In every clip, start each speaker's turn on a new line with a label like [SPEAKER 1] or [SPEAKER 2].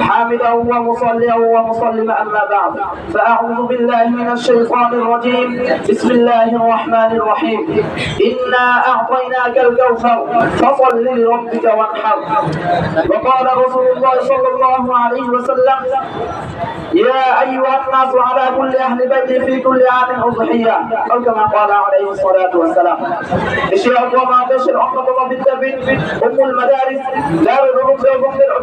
[SPEAKER 1] حامدا ومصليا ومسلما أما بعد. فأعوذ بالله من الشيطان الرجيم. بسم الله الرحمن الرحيم. إنا أعطيناك الكوثر فصل لربك وانحر. وقال رسول الله صلى الله عليه وسلم يا أيها الناس على كل أهل بيت في كل عام أضحية. أو كما قال عليه الصلاة والسلام. اشياء وما تشر أنتم بالتبين أم المدارس دار Deus, eu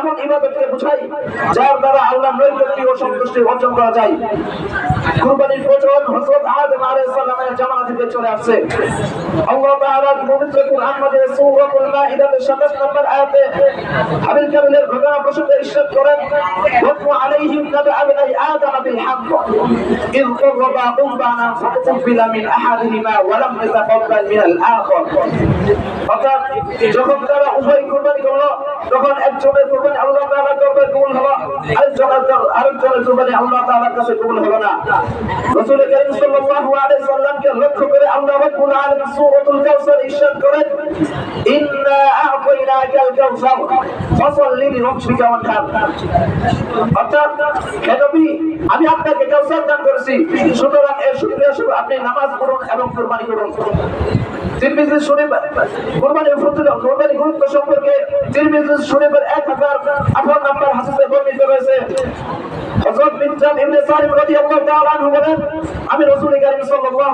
[SPEAKER 1] এমন ইবাদতকে বোঝায় যার দ্বারা আল্লাহ নৈকট্য ও সন্তুষ্টি অর্জন করা যায় কুরবানির প্রচলন হযরত আদম আলাইহিস সালামের জামানা থেকে চলে আসছে আল্লাহ তাআলা পবিত্র কুরআন মাঝে সূরাতুল মাইদার 27 নম্বর আয়াতে হাবিল কাবিলের ঘটনা প্রসঙ্গে ইরশাদ করেন ওয়াতু আলাইহিম নাবা আবনাই আদম বিল হক إذ قربا قربانا فتقبل من أحدهما ولم يتقبل من الآخر অর্থাৎ যখন তারা উভয় কুরবানি করলো তখন একজনের আরেকজনের কুরবানি আল্লাহ তাআলার কাছে কবুল হলো না। রাসূল কারীম সাল্লাল্লাহু আলাইহি সাল্লামকে লক্ষ্য আমি আপনাকে কাউসার দান করেছি। সুতরাং এর শুকরিয়া স্বরূপ আপনি নামাজ পড়ুন এবং কুরবানি করুন। তিরমিজি গুরুত্ব সম্পর্কে তিরমিজি শরীফের 1018 নম্বর হাদিসে বর্ণিত রয়েছে হযরত মিনজাম ইবনে সালিম রাদিয়াল্লাহু তাআলা আনহু বলেন, আমি রাসূল কারীম সাল্লাল্লাহু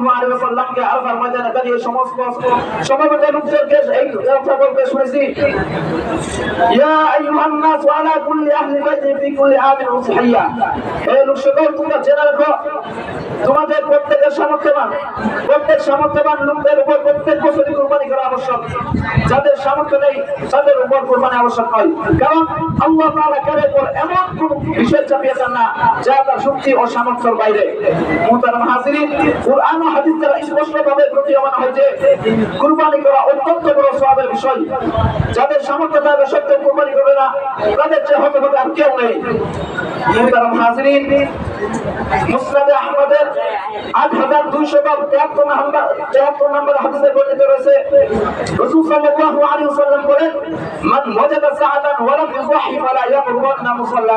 [SPEAKER 1] তোমাদের প্রত্যেকের সামর্থ্যবান, প্রত্যেক সামর্থ্যবান লোকদের উপর প্রত্যেক বছরই কোরবানি করা আবশ্যক। যাদের সামর্থ্য নেই, তাদের উপর কোরবানি আবশ্যক নয়। কারণ আল্লাহ এমন বিষয় চাপিয়ে দেন না। যা তার শক্তি ও সামর্থ্যের বাইরে। কুরআন ও হাদিস দ্বারা স্পষ্টভাবে প্রতীয়মান যে কুরবানি করা অত্যন্ত বড় সওয়াবের বিষয়। যাদের সামর্থ্য সত্ত্বেও কুরবানি করবে না, তাদের চেয়ে হতভাগে আর কেউ নেই। মুহতারাম হাজিরিন মুসনাদে আহমদের আট হাজার দুইশো তেহাত্তর নম্বর তেহাত্তর নম্বর হাদিসে বর্ণিত রয়েছে। রসুল বলেন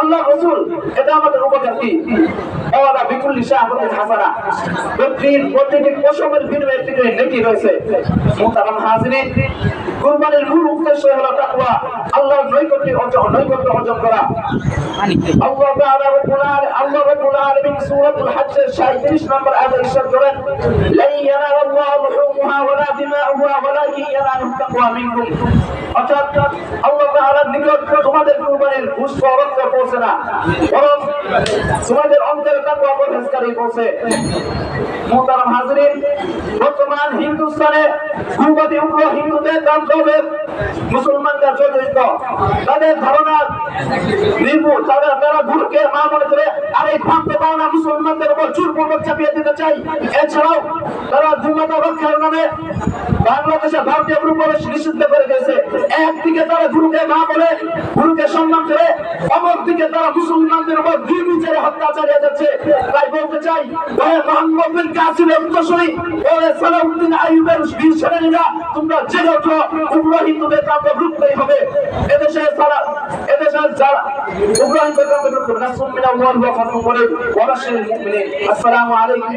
[SPEAKER 1] আল্লাহ রসুল এটা আমাদের উপকার বিপুল নিশা আমাদের হাসারা ব্যক্তির পশমের বিনিময়ে নেকি রয়েছে। মোহতারাম হাজরিন, কুরবানির মূল উদ্দেশ্য হলো তাকওয়া, আল্লাহর নৈক অর্জন নৈকট্য অর্জন করা। আল্লাহ তাআলা রব্বুল আলামিন আল্লাহ রব্বুল আলামিন সূরাতুল হজ্জের 37 নম্বর আয়াতে ইরশাদ করেন, লাই ইয়ানালাল্লাহু লুহুমুহা ওয়ালা দিমাউহা ওয়ালাকিন ইয়ানালুহু তাকওয়া মিনকুম। অর্থাৎ আল্লাহ তাআলার নিকট তোমাদের অন্তরে তাকওয়া পরহেজগারি পৌঁছে। একদিকে তারা গুরুকে মা বলে গুরুকে সম্মান করে অপরদিকে তারা মুসলমানদের উপর বিচারে হত্যা চালিয়ে যাচ্ছে তাই বলতে হবে এদেশে সারা এদেশে যারা ইব্রাহিম বেকামকে রুখতে হবে নাসরুম মিনাল্লাহি ওয়া ফাতহুন করিম ওয়া বাশশিরিল মুমিনিন আসসালামু আলাইকুম